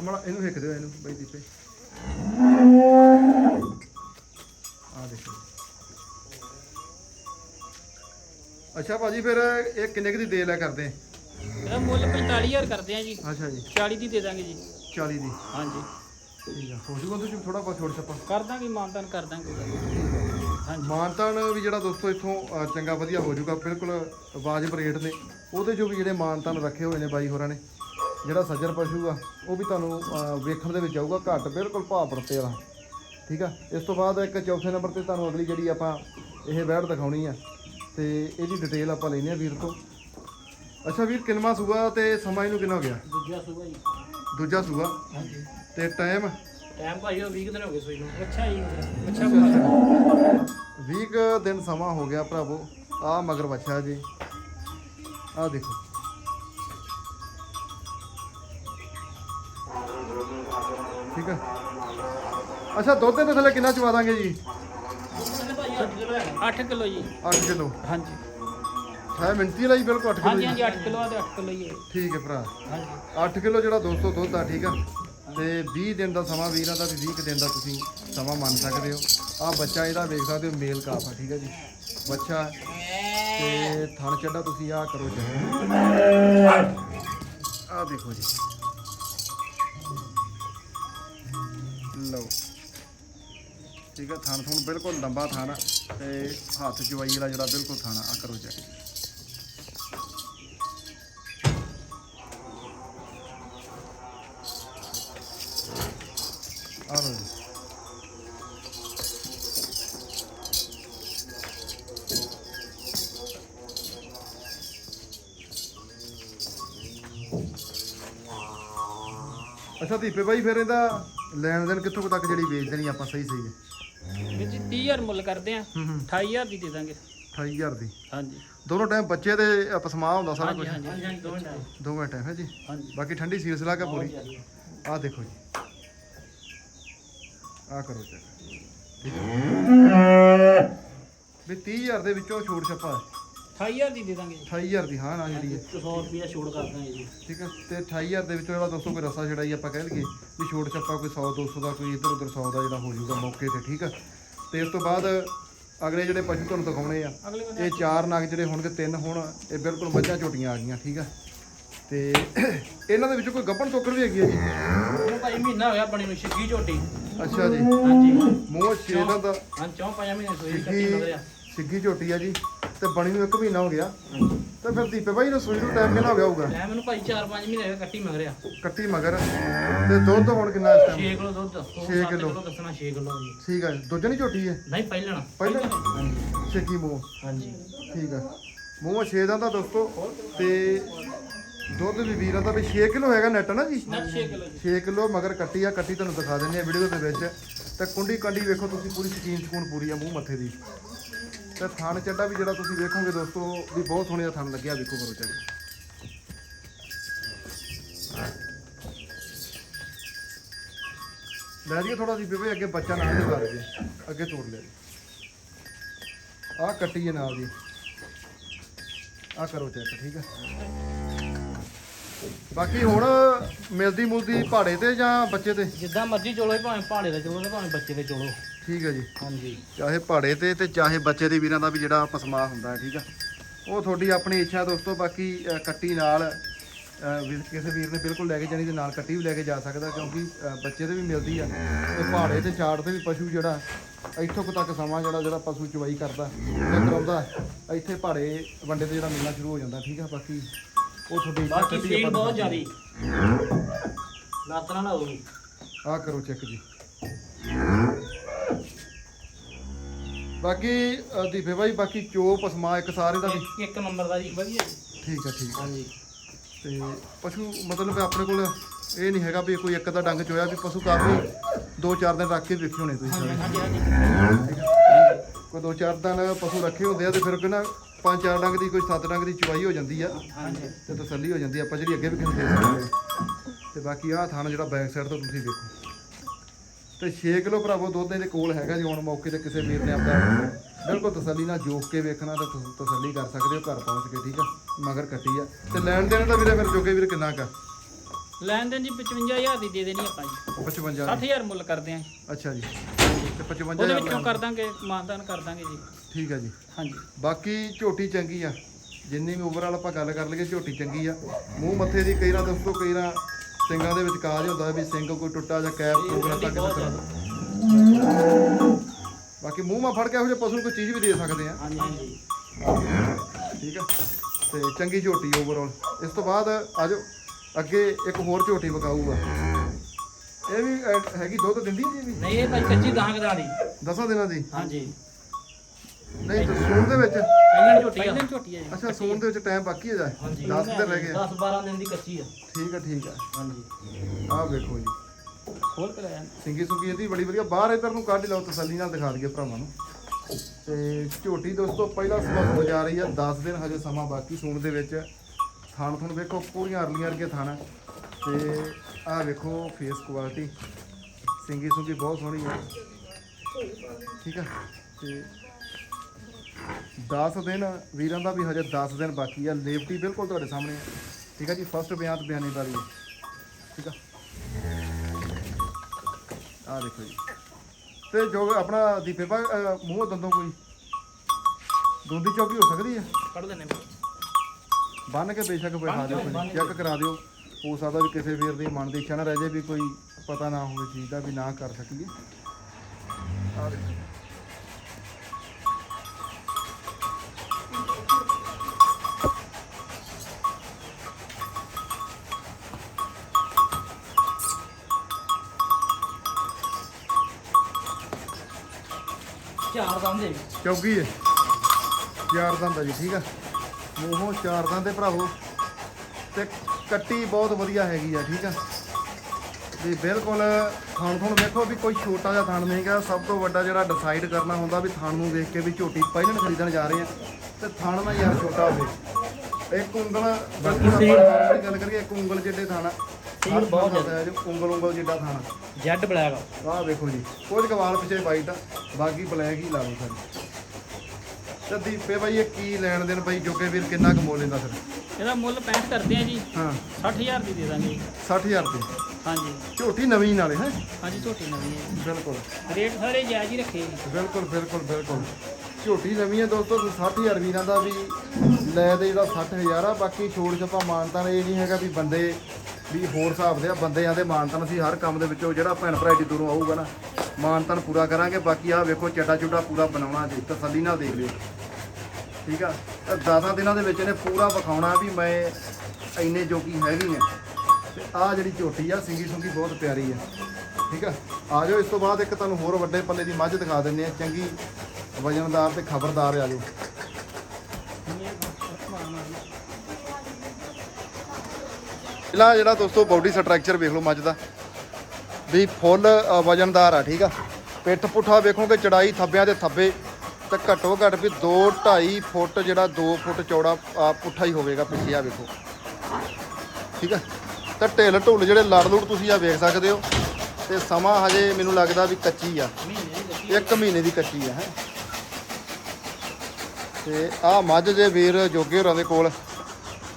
ਅਮਲਾ ਇਹਨੂੰ ਹਿੱਕ ਦਿਓ ਇਹਨੂੰ ਬਾਈ ਦੀਪੇ ਆ ਦੇਖੋ ਅੱਛਾ ਭਾਜੀ ਫਿਰ ਇਹ ਕਿੰਨੇ ਕੁ ਦੀ ਦੇ ਲਿਆ ਕਰਦੇ? ਇਹਦਾ ਮੁੱਲ 45000 ਕਰਦੇ ਆ ਜੀ। ਅੱਛਾ ਜੀ। 40 ਦੀ ਦੇ ਦਾਂਗੇ ਜੀ। 40 ਦੀ। ਹਾਂਜੀ। ਠੀਕ ਆ। ਹੋ ਜੂਗਾ ਤੁਸੀਂ ਥੋੜਾ ਬਹੁਤ ਛੋੜ ਛੱਪਾ ਕਰ ਦਾਂਗੇ ਮਾਨਤਾਨ ਕਰ ਦਾਂਗੇ। ਹਾਂਜੀ। ਮਾਨਤਾਨ ਵੀ ਜਿਹੜਾ ਦੋਸਤੋ ਇੱਥੋਂ ਅ, ਚੰਗਾ ਵਧੀਆ ਹੋ ਜਾਊਗਾ ਬਿਲਕੁਲ ਵਾਜਬ ਰੇਟ ਨੇ। ਉਹਦੇ ਜੋ ਵੀ ਜਿਹੜੇ ਮਾਨਤਾਨ ਰੱਖੇ ਹੋਏ ਨੇ ਬਾਈ ਹੋਰਾਂ ਨੇ ਜਿਹੜਾ ਸੱਜਰ ਪਸ਼ੂ ਆ ਉਹ ਵੀ ਤੁਹਾਨੂੰ ਅ, ਵੇਖਣ ਦੇ ਵਿੱਚ ਆਊਗਾ। ਘੱਟ ਬਿਲਕੁਲ ਭਾਅ ਪੜਤੇ ਵਾਲਾ। ਠੀਕ ਆ। ਇਸ ਤੋਂ ਬਾਅਦ ਇੱਕ ਚੌਥੇ ਨੰਬਰ ਤੇ ਤੁਹਾਨੂੰ ਅਗਲੀ ਜਿਹੜੀ ਆਪਾਂ ਇਹ ਵੈੜ ਦਿਖਾਉਣੀ ਆ ਤੇ ਇਹਦੀ ਡਿਟੇਲ ਆਪਾਂ ਲੈਨੇ ਆ ਵੀਰ ਤੋਂ। ਅੱਛਾ ਵੀਰ ਕਿੰਨਵਾਂ ਸੂਆ ਤੇ ਸਮਾਂ ਇਹਨੂੰ ਕਿੰਨਾ ਹੋ ਗਿਆ? ਦੂਜਾ ਸੂਆ ਜੀ। ਦੂਜਾ ਸੂਆ? ਹਾਂਜੀ। ਤੇ ਟਾਈਮ ਟਾਈਮ ਭਾਈ ਉਹ 20 ਦਿਨ ਹੋ ਗਏ ਸੂਈ ਨੂੰ। ਅੱਛਾ ਜੀ। ਅੱਛਾ 20 ਕੁ ਦਿਨ ਸਮਾਂ ਹੋ ਗਿਆ ਭਰਾਵੋ। ਆ ਮਗਰ ਬੱਚਾ ਜੀ। ਆ ਦੇਖੋ। ਠੀਕ ਹੈ ਅੱਛਾ ਦੁੱਧ ਦੇ ਥੱਲੇ ਕਿੰਨਾ ਚਵਾ ਦਾਂਗੇ ਜੀ? 8 ਕਿਲੋ ਜੀ। 8 ਕਿਲੋ? ਹਾਂਜੀ। ਹੈ ਮਿੰਤੀ ਲਈ ਬਿਲਕੁਲ 8 ਕਿਲੋ ਹਾਂਜੀ ਜੀ। ਹਾਂਜੀ 8 ਕਿਲੋ ਆ ਤੇ 8 ਕਿਲੋ ਹੀ ਹੈ। ਠੀਕ ਹੈ ਭਰਾ। ਹਾਂਜੀ। 8 ਕਿਲੋ ਜਿਹੜਾ ਦੋਸਤੋ ਦੁੱਧ ਆ ਠੀਕ ਆ। ਤੇ 20 ਦਿਨ ਦਾ ਸਮਾਂ ਵੀਰਾਂ ਦਾ ਤੇ 20 ਕੁ ਦਿਨ ਦਾ ਤੁਸੀਂ ਸਮਾਂ ਮੰਨ ਸਕਦੇ ਹੋ। ਆ ਬੱਚਾ ਇਹਦਾ ਵੇਖ ਸਕਦੇ ਹੋ ਮੇਲ ਕਾਫ ਆ ਠੀਕ ਆ ਜੀ। ਬੱਚਾ ਤੇ ਥਣ ਚੱਡਾ ਤੁਸੀਂ ਆ ਕਰੋ ਜੀ। ਆ ਦੇਖੋ ਜੀ। ਲਓ। ਠੀਕ ਹੈ ਥਣ ਥਣ ਬਿਲਕੁਲ ਲੰਬਾ ਥਣ ਆ ਤੇ ਹੱਥ ਚਵਾਈ ਵਾਲਾ ਜਿਹੜਾ ਬਿਲਕੁਲ ਥਣ ਆ ਕਰੋ ਚੈੱਕ ਆ ਲਓ ਜੀ। ਅੱਛਾ ਦੀਪੇ ਬਾਈ, ਫਿਰ ਇਹਦਾ ਲੈਣ ਦੇਣ ਕਿੱਥੋਂ ਤੱਕ ਜਿਹੜੀ ਵੇਚ ਦੇਣੀ ਆਪਾਂ ਸਹੀ ਸਹੀ ਹੈ ਵੀਰ ਜੀ 30000 ਮੁੱਲ ਕਰਦੇ ਆ। ਹੂੰ ਹੂੰ। 28000 ਦੀ ਦੇ ਦਾਂਗੇ। 28000 ਦੀ। ਹਾਂਜੀ। ਦੋਨੋਂ ਟਾਈਮ ਬੱਚੇ ਦੇ ਅ, ਪਸਮਾ ਹੁੰਦਾ ਸਾਰਾ ਕੁਝ ਹਾਂਜੀ ਹਾਂਜੀ ਦੋਵੇਂ ਟਾਈਮ ਦੋਵੇਂ ਟਾਈਮ ਹੈ ਜੀ? ਹਾਂਜੀ। ਬਾਕੀ ਠੰਡੀ ਸੀਲਸ ਲਾ ਕੇ ਪੂਰੀ। ਆਹ ਦੇਖੋ ਜੀ। ਆਹ ਕਰੋ ਚੈੱਕ ਠੀਕ ਹੈ। ਵੀ 30000 ਦੇ ਵਿੱਚੋਂ ਛੋਟ ਛੱਪਾ 28000 ਦੀ ਦੇ ਦਾਂਗੇ ਜੀ। 28000 ਦੀ ਹਾਂ ਨਾ ਜਿਹੜੀ ਹੈ 100 ਰੁਪਿਆ ਛੋੜ ਕਰ ਦਾਂਗੇ ਜੀ। ਠੀਕ ਹੈ ਤੇ 28000 ਦੇ ਵਿੱਚੋਂ ਜਿਹੜਾ ਦੋਸਤੋ ਕੋਈ ਰਸਾ ਛੜਾਈ ਆਪਾਂ ਕਹਿ ਲਈਏ ਵੀ ਛੋਟ ਛੱਪਾ ਕੋਈ 100 200 ਦਾ ਕੋਈ ਇੱਧਰ ਉੱਧਰ 100 ਦਾ ਜਿਹੜਾ ਹੋ ਜਾਊਗਾ ਮੌਕੇ ਤੇ ਠੀਕ ਹੈ ਤੇ ਇਸ ਤੋਂ ਬਾਅਦ ਅਗਲੇ ਜਿਹੜੇ ਪਸ਼ੂ ਤੁਹਾਨੂੰ ਦਿਖਾਉਣੇ ਆ ਅਗਲੇ ਇਹ ਚਾਰ ਨਗ ਜਿਹੜੇ ਹੋਣਗੇ ਤਿੰਨ ਹੁਣ ਇਹ ਬਿਲਕੁਲ ਮੱਝਾਂ ਝੋਟੀਆਂ ਆ ਗਈਆਂ ਠੀਕ ਆ। ਤੇ ਇਹਨਾਂ ਦੇ ਵਿੱਚੋਂ ਕੋਈ ਗੱਭਣ ਤੋਕਰ ਵੀ ਹੈਗੀ ਹੈ ਜੀ? ਇਹਨੂੰ ਭਾਈ ਮਹੀਨਾ ਹੋਇਆ ਬਣੀ ਨੂੰ ਛਿੱਗੀ ਝੋਟੀ। ਅੱਛਾ ਜੀ। ਹਾਂਜੀ। ਮੂੰਹ ਛੇਦਾਂ ਦਾ। ਹਾਂ ਚੌਂ ਪੰਜਾਂ ਮਹੀਨੇ ਸੋਈ ਕੱਟੀ ਸਿੱਗੀ ਝੋਟੀ ਆ ਜੀ। ਤੇ ਬਣੀ ਨੂੰ ਇੱਕ ਮਹੀਨਾ ਹੋ ਗਿਆ। ਤੇ ਫਿਰ ਦੀਪੇ ਭਾਈ ਰਸੋਈ ਨੂੰ ਟਾਈਮ ਕਿੰਨਾ ਹੋ ਗਿਆ ਹੋਊਗਾ? ਮੈਂ ਮੈਨੂੰ ਭਾਈ 4-5 ਮਹੀਨੇ ਹੋਏ ਕੱਟੀ ਮਗਰਿਆ ਕੱਟੀ ਮਗਰ। ਤੇ ਦੁੱਧ ਹੁਣ ਕਿੰਨਾ ਇਸ 6 ਟਾਈਮ ਕਿਲੋ ਦੁੱਧ ਛੇ 6 ਕਿੱਲੋ। ਕਿਲੋ ਦੱਸਣਾ 6 ਕਿਲੋ ਜੀ ਠੀਕ ਆ ਦੁੱਧ ਨਹੀਂ ਝੋਟੀ ਹੈ ਨਹੀਂ ਪਹਿਲਣਾ। ਪਹਿਲਾਂ ਛੇਕੀ ਮੂੰਹ। ਹਾਂਜੀ। ਠੀਕ ਆ। ਮੂੰਹ ਛੇ ਦਾ ਤਾਂ ਦੋਸਤੋ। ਤੇ ਦੁੱਧ ਵੀ ਵੀਰਾਂ ਦਾ ਵੀ 6 ਕਿਲੋ ਹੈਗਾ ਨੈਟ ਨਾ ਜੀ? ਨਾ 6 ਕਿਲੋ ਜੀ। 6 ਕਿਲੋ ਮਗਰ ਕੱਟੀ ਆ ਕੱਟੀ ਤੁਹਾਨੂੰ ਦਿਖਾ ਦਿੰਦੇ ਆ ਵੀਡੀਓ ਦੇ ਵਿੱਚ। ਤੇ ਕੁੰਡੀ ਕੰਡੀ ਵੇਖੋ ਤੁਸੀਂ ਪੂਰੀ ਸਕੀਨ ਸਕੂਨ ਪੂਰੀ ਆ ਮੂੰਹ ਮੱਥੇ ਦੀ। ਤੇ ਥਣ ਚੱਡਾ ਵੀ ਜਿਹੜਾ ਤੁਸੀਂ ਵੇਖੋਗੇ ਦੋਸਤੋ ਵੀ ਬਹੁਤ ਸੋਹਣਾ ਥਣ ਲੱਗਿਆ ਵੇਖੋ ਕਰੋ ਚੱਲ ਲੈ ਜੀ ਥੋੜਾ ਜੀ ਬੇਬੇ, ਅੱਗੇ ਬੱਚਾ ਨਾਲ ਦੇ ਕਰ ਦੇ ਅੱਗੇ ਤੋੜ ਲਿਆ ਆਹ ਕੱਟੀ ਹੈ ਨਾਲ ਜੀ ਆਹ ਕਰੋ ਚੈੱਕ, ਠੀਕ ਹੈ। ਬਾਕੀ ਹੁਣ ਮਿਲਦੀ ਮੁਲਦੀ ਪਹਾੜੇ ਤੇ ਜਾਂ ਬੱਚੇ ਤੇ? ਜਿੱਦਾਂ ਮਰਜ਼ੀ ਚੋਲੋ ਭਾਵੇਂ ਪਹਾੜੇ ਦਾ ਚੋਲੋ ਤੇ ਭਾਵੇਂ ਬੱਚੇ ਦੇ ਚੋਲੋ। ਠੀਕ ਹੈ ਜੀ। ਹਾਂਜੀ। ਚਾਹੇ ਪਹਾੜੇ ਤੇ ਤੇ ਚਾਹੇ ਬੱਚੇ ਦੇ ਵੀਰਾਂ ਦਾ ਵੀ ਜਿਹੜਾ ਪਸਮਾ ਹੁੰਦਾ ਹੈ, ਠੀਕ ਆ। ਉਹ ਤੁਹਾਡੀ ਆਪਣੀ ਇੱਛਾ ਦੋਸਤੋ ਬਾਕੀ ਅ, ਕੱਟੀ ਨਾਲ ਅ, ਵੀ ਕਿਸੇ ਵੀਰ ਨੇ ਬਿਲਕੁਲ ਲੈ ਕੇ ਜਾਣੀ ਤੇ ਨਾਲ ਕੱਟੀ ਵੀ ਲੈ ਕੇ ਜਾ ਸਕਦਾ ਕਿਉਂਕਿ ਅ, ਬੱਚੇ ਦੇ ਵੀ ਮਿਲਦੀ ਆ। ਤੇ ਪਹਾੜੇ ਤੇ ਚਾੜ ਤੇ ਵੀ ਪਸ਼ੂ ਜਿਹੜਾ ਇੱਥੋਂ ਕੁ ਤੱਕ ਸਮਾਂ ਜਿਹੜਾ ਜਿਹੜਾ ਪਸ਼ੂ ਚਵਾਈ ਕਰਦਾ ਤੇ ਕਰਾਉਂਦਾ ਇੱਥੇ ਪਹਾੜੇ ਵੰਡੇ ਤੇ ਜਿਹੜਾ ਮਿਲਣਾ ਸ਼ੁਰੂ ਹੋ ਜਾਂਦਾ ਠੀਕ ਆ। ਬਾਕੀ ਉਹ ਤੁਹਾਡੀ ਇੱਛਾ ਬਾਕੀ ਕੱਟੀ ਸੇਲ ਆਪਾਂ ਬਹੁਤ ਜ਼ਿਆਦੀ। ਲਾਤਰਾ ਨਾ ਹੋਊਗੀ ਆਹ ਕਰੋ ਚੈੱਕ ਜੀ। ਬਾਕੀ ਅ, ਦੀਪੇ ਭਾਈ ਬਾਕੀ ਚੋ ਪਸਮਾ ਇੱਕ ਸਾਰੇ ਦਾ ਵੀ। ਇੱਕ- ਇੱਕ ਨੰਬਰ ਦਾ ਜੀ ਵਧੀਆ ਜੀ। ਠੀਕ ਆ ਠੀਕ ਆ। ਹਾਂਜੀ। ਤੇ ਪਸ਼ੂ ਮਤਲਬ ਕਿ ਆਪਣੇ ਕੋਲ ਇਹ ਨਹੀਂ ਹੈਗਾ ਵੀ ਕੋਈ ਇੱਕ ਦਾ ਡੰਗ ਚੋਇਆ ਵੀ ਪਸ਼ੂ ਕਾਫੀ ਦੋ ਚਾਰ ਦਿਨ ਰੱਖ ਕੇ ਵੇਖੇ ਹੋਣੇ ਤੁਸੀਂ ਸਾਰੇ। ਹਾਂਜੀ ਹਾਂਜੀ ਕੋਈ ਦੋ ਚਾਰ ਦਿਨ ਪਸ਼ੂ ਰੱਖੇ ਹੁੰਦੇ ਆ ਤੇ ਫਿਰ ਕਿਨਾ ਪੰਜ ਚਾਰ ਡੰਗ ਦੀ ਕੋਈ ਸੱਤ ਡੰਗ ਦੀ ਚਵਾਈ ਹੋ ਜਾਂਦੀ ਆ। ਹਾਂਜੀ। ਤੇ ਤਸੱਲੀ ਹੋ ਜਾਂਦੀ ਆ ਆਪਾਂ ਜਿਹੜੀ ਅੱਗੇ ਵੀ ਕਿਸੇ ਨੂੰ ਦੇ ਸਕਦੇ ਆ। ਤੇ ਬਾਕੀ ਆਹ ਥਾਣਾ ਜਿਹੜਾ ਬੈਕ ਸਾਈਡ ਤੋਂ ਤੁਸੀਂ ਵੇਖੋ ਤੇ 6 ਕਿਲੋ ਭਰਾਵੋ ਦੁੱਧ ਇਹਦੇ ਕੋਲ ਹੈਗਾ ਜੀ ਹੁਣ ਮੌਕੇ ਤੇ ਕਿਸੇ ਵੀਰ ਨੇ ਆਪਦਾ ਬਿਲਕੁਲ ਤਸੱਲੀ ਨਾਲ ਜੋਕ ਕੇ ਵੇਖਣਾ ਤਾਂ ਤੁਸੀਂ ਤਸੱਲੀ ਕਰ ਸਕਦੇ ਹੋ ਘਰ ਪਹੁੰਚ ਕੇ ਠੀਕ ਆ? ਮਗਰ ਕੱਟੀ ਆ। ਤੇ ਲੈਣ ਦੇਣ ਦਾ ਵੀਰੇ ਫਿਰ ਜੋਗੇ ਵੀਰ ਕਿੰਨਾ ਕਾ ਲੈਣ ਦੇਣ ਜੀ 55000 ਦੀ ਦੇ ਦੇਣੀ ਆਪਾਂ ਜੀ। 55 ਦੀ। 60000 ਮੁੱਲ ਕਰਦੇ ਆਂ ਅੱਛਾ ਜੀ। ਤੇ 55 ਉਹਦੇ ਵਿੱਚੋਂ। ਕਰ ਦਾਂਗੇ ਮਾਨਦਾਨ ਕਰ ਦਾਂਗੇ ਜੀ। ਠੀਕ ਆ ਜੀ। ਹਾਂਜੀ। ਬਾਕੀ ਝੋਟੀ ਚੰਗੀ ਆ। ਜਿੰਨੀ ਵੀ ਓਵਰਆਲ ਆਪਾਂ ਗੱਲ ਕਰ ਲਈਏ ਝੋਟੀ ਚੰਗੀ ਆ। ਮੂੰਹ ਮੱਥੇ ਦੀ ਕਈ ਨਾ ਦੋਸਤੋ ਕਈ ਨਾ ਸਿੰਘਾਂ ਦੇ ਵਿੱਚ ਕਾਜ ਹੁੰਦਾ ਵੀ ਸਿੰਘ ਕੋਈ ਟੁੱਟਾ ਜਾਂ ਕੈਪ ਤੱਕ ਬਹੁਤ ਕਿਸੇ ਤਰ੍ਹਾਂ ਬਾਕੀ ਮੂੰਹ ਮਾ ਫੜ ਕੇ ਇਹੋ ਜਿਹੇ ਪਸ਼ੂ ਨੂੰ ਕੋਈ ਚੀਜ਼ ਵੀ ਦੇ ਸਕਦੇ ਆ। ਹਾਂਜੀ ਹਾਂਜੀ। ਠੀਕ ਆ? ਤੇ ਚੰਗੀ ਝੋਟੀ ਓਵਰਆਲ ਇਸ ਤੋਂ ਬਾਅਦ ਆਜੋ ਅੱਗੇ ਇੱਕ ਹੋਰ ਝੋਟੀ ਵਿਕਾਊਗਾ। ਇਹ ਵੀ ਅਹ, ਹੈਗੀ ਦੁੱਧ ਦਿੰਦੀ ਹੈ ਜੀ ਇਹ ਵੀ? ਨਹੀਂ ਇਹ ਭਾਈ ਕੱਚੀ ਦਹਾਂ ਕਦਾ ਦੀ। ਦਸਾਂ ਦਿਨਾਂ ਦੀ? ਹਾਂਜੀ। ਨਹੀਂ ਤੇ ਸੂਣ ਦੇ ਵਿੱਚ? ਪਹਿਲਾਂ ਝੋਟੀ ਆ। ਪਹਿਲਾਂ ਝੋਟੀ ਆ ਜੀ। ਅੱਛਾ ਸੂਣ ਦੇ ਵਿੱਚ ਟਾਈਮ ਬਾਕੀ ਹੈ ਜਾ ਹਾਂਜੀ। 10 ਦਿਨ ਰਹਿ ਗਏ। ਆ। 10 12 ਦਿਨ ਦੀ ਕੱਚੀ ਆ। ਠੀਕ ਆ ਠੀਕ ਆ। ਹਾਂਜੀ। ਆਹ ਵੇਖੋ ਜੀ। ਖੋਲ ਕੇ ਲੈ ਆਂ ਸਿੰਗੀ ਸੁੰਗੀ ਇਹਦੀ ਬੜੀ ਵਧੀਆ। ਬਾਹਰ ਇੱਧਰ ਨੂੰ ਕੱਢ ਲਓ ਤਸੱਲੀ ਨਾਲ ਦਿਖਾ ਦਈਏ ਭਰਾਵਾਂ ਨੂੰ। ਤੇ ਝੋਟੀ ਦੋਸਤੋ ਪਹਿਲਾ ਸਮਾਂ ਹੋ ਜਾ ਰਹੀ ਆ। 10 ਦਿਨ ਹਜੇ ਸਮਾਂ ਬਾਕੀ ਸੂਣ ਦੇ ਵਿੱਚ। ਥਾਣ ਥੁਣ ਵੇਖੋ ਪੂਰੀਆਂ ਅਰਲੀਆਂ ਅਰਗੇ ਥਾਣਾ ਤੇ ਆਹ ਵੇਖੋ ਫੇਸ ਕੁਆਲਿਟੀ ਸਿੰਗੀ ਸੁੰਗੀ ਬਹੁਤ ਸੋਹਣੀ ਆ। ਠੀਕ ਆ? ਤੇ 10 ਦਿਨ ਵੀਰਾਂ ਦਾ ਵੀ ਹਜੇ 10 ਦਿਨ ਬਾਕੀ ਆ ਲੇਵਟੀ ਬਿਲਕੁਲ ਤੁਹਾਡੇ ਸਾਹਮਣੇ ਆ। ਠੀਕ ਆ ਜੀ ਫਸਟ ਬਿਆਨ ਬਿਆਨੀ ਵਾਲੀ। ਹੈ ਠੀਕ ਆ। ਆ ਦੇਖੋ ਜੀ। ਤੇ ਜੋ ਆਪਣਾ ਦੀਪੇ ਭਾ ਮੂੰਹ ਦੰਦੋਂ ਕੋਈ? ਦੁੰਦੀ ਚੌਕੀ ਹੋ ਸਕਦੀ ਹੈ ਕੱਢ ਲੈਣੇ ਬੰਨ ਕੇ ਬੇਸ਼ੱਕ ਬਿਠਾ ਦਿਓ ਚੈੱਕ ਕਰਾ ਦਿਓ। ਹੋ ਸਕਦਾ ਵੀ ਕਿਸੇ ਵੀਰ ਦੀ ਮਨ ਦੀ ਇੱਛਾ ਨਾ ਰਹਿ ਜਾਏ ਵੀ ਕੋਈ ਪਤਾ ਨਾ ਹੋਵੇ ਚੀਜ਼ ਦਾ ਵੀ ਨਾ ਕਰ ਸਕੀਏ। ਆ ਦੇਖੋ ਚਾਰ ਚੌਕੀ ਹੈ ਚਾਰ ਦੰਦ ਆ ਜੀ ਠੀਕ ਆ? ਮੂੰਹੋਂ ਚਾਰ ਦੰਦ ਦੇ ਭਰਾਵੋ। ਤੇ ਕੱਟੀ ਬਹੁਤ ਵਧੀਆ ਹੈਗੀ ਆ ਠੀਕ ਆ? ਵੀ ਬਿਲਕੁਲ ਥਣ ਥਣ ਵੇਖੋ ਵੀ ਕੋਈ ਛੋਟਾ ਜਿਹਾ ਥਣ ਨਹੀਂਗਾ ਸਭ ਤੋਂ ਵੱਡਾ ਜਿਹੜਾ ਡਿਸਾਈਡ ਕਰਨਾ ਹੁੰਦਾ ਵੀ ਥਣ ਨੂੰ ਵੇਖ ਕੇ ਵੀ ਝੋਟੀ ਪਹਿਲਣ ਖਰੀਦਣ ਜਾ ਰਹੇ ਆ। ਤੇ ਥਣ ਨਾ ਯਾਰ ਛੋਟਾ ਹੋਵੇ। ਇੱਕ ਉਂਗਲ ਗੱਲ ਕਰੀਏ ਇੱਕ ਉਂਗਲ ਜਿੱਡੇ ਥਣ ਆ। ਸੀਲ ਬਹੁਤ ਜ਼ਿਆਦਾ ਜੋ ਉਂਗਲ ਉਂਗਲ ਜਿੱਡਾ ਥਣ ਜੈਡ ਬਲੈਕ ਆਹ ਵੇਖੋ ਜੀ ਕੁਝ ਕਵਾਲ ਪਿੱਛੇ ਵਾਈਟ ਆ ਬਾਕੀ ਬਲੈਕ ਹੀ ਲਾ ਲਓ ਸਾਰੇ। ਤੇ ਦੀਪੇ ਬਾਈ ਇਹ ਕੀ ਲੈਣ ਦੇਣ? ਬਾਈ ਜੋਗੇ ਵੀਰ ਕਿੰਨਾ ਕਮੋ ਲੈਂਦਾ ਫਿਰ? ਇਹਦਾ ਮੁੱਲ 65 ਕਰਦੇ ਆ ਜੀ। ਹਾਂ। 60000 ਦੀ ਦੇ ਦਾਂਗੇ। 60000 ਦੀ? ਹਾਂਜੀ। ਝੋਟੀ ਨਵੀਂ ਨਾਲੇ ਹੈ? ਹਾਂਜੀ ਝੋਟੀ ਨਵੀਂ ਹੈ ਬਿਲਕੁਲ। ਰੇਟ ਸਾਰੇ ਜਾਇਜ਼ ਹੀ ਰੱਖੇ ਜੀ। ਬਿਲਕੁਲ ਬਿਲਕੁਲ ਬਿਲਕੁਲ। ਝੋਟੀ ਨਵੀਂ ਹੈ ਦੋਸਤੋ 60000 ਵੀਰਾਂ ਦਾ ਵੀ ਲੈ ਦੇ ਜਿਹੜਾ 60000 ਆ। ਬਾਕੀ ਛੋੜ ਛਪਾ ਮਾਨਤਾਨ ਇਹ ਨਹੀਂ ਹੈਗਾ ਵੀ ਬੰਦੇ ਵੀ ਹੋਰ ਹਿਸਾਬ ਦੇ ਆ। ਬੰਦਿਆਂ ਦੇ ਮਾਨਤਾਨ ਅਸੀਂ ਹਰ ਕੰਮ ਦੇ ਵਿੱਚੋਂ ਜਿਹੜਾ ਭੈਣ ਭਰਾ ਏਡੀ ਦੂਰੋਂ ਆਊਗਾ ਨਾ ਮਾਨਤਾਨ ਪੂਰਾ ਕਰਾਂਗੇ। ਬਾਕੀ ਆ ਵੇਖੋ ਚੱਡਾ ਚੁੱਡਾ ਪੂਰਾ ਬਣਾਉਣਾ ਜੀ ਤਸੱਲੀ ਨਾਲ ਦੇਖ ਲਿਓ। ਠੀਕ ਆ? ਤਾਂ 10 ਦਿਨਾਂ ਦੇ ਵਿੱਚ ਇਹਨੇ ਪੂਰਾ ਵਿਖਾਉਣਾ ਵੀ ਮੈਂ ਇੰਨੇ ਜੋਗੀ ਹੈਗੀ ਆ। ਤੇ ਆ ਜਿਹੜੀ ਝੋਟੀ ਆ, ਸਿੰਗੀ ਸੁੰਗੀ ਬਹੁਤ ਪਿਆਰੀ ਆ। ਠੀਕ ਆ? ਆ ਜਾਓ, ਇਸ ਤੋਂ ਬਾਅਦ ਇੱਕ ਤੁਹਾਨੂੰ ਹੋਰ ਵੱਡੇ ਪੱਲੇ ਦੀ ਮੱਝ ਦਿਖਾ ਦਿੰਦੇ ਆ। ਚੰਗੀ ਵਜਨਦਾਰ ਤੇ ਖਬਰਦਾਰ ਆ ਜਾਓ। ਪਹਿਲਾਂ ਜਿਹੜਾ ਦੋਸਤੋ ਬਾਡੀ ਸਟਰਕਚਰ ਵੇਖ ਲਓ ਮੱਝ ਦਾ। ਵੀ ਫੁੱਲ ਵਜਨਦਾਰ ਆ, ਠੀਕ ਆ? ਪਿੱਠ ਪੁੱਠਾ ਵੇਖੋਗੇ, ਚੜਾਈ ਥੱਬਿਆਂ ਦੇ ਥੱਬੇ। ਤੇ ਘੱਟੋ ਘੱਟ ਵੀ 2 2.5 ਫੁੱਟ ਜਿਹੜਾ 2 ਫੁੱਟ ਚੌੜਾ ਅ, ਪੁੱਠਾ ਹੀ ਹੋਵੇਗਾ ਪਿੱਛੇ ਆ ਵੇਖੋ। ਠੀਕ ਆ? ਤਾਂ ਢਿੱਲ ਢੁੱਲ ਜਿਹੜੇ ਲੜ ਲੁੜ ਤੁਸੀਂ ਆ ਵੇਖ ਸਕਦੇ ਹੋ। ਤੇ ਸਮਾਂ ਹਜੇ ਮੈਨੂੰ ਲੱਗਦਾ ਵੀ ਕੱਚੀ ਆ। ਇੱਕ ਮਹੀਨੇ ਦੀ ਕੱਚੀ ਆ ਹੈ। ਤੇ ਆ ਮੱਝ ਜੇ ਵੀਰ ਜੋਗੇ ਹੋਰਾਂ ਦੇ ਕੋਲ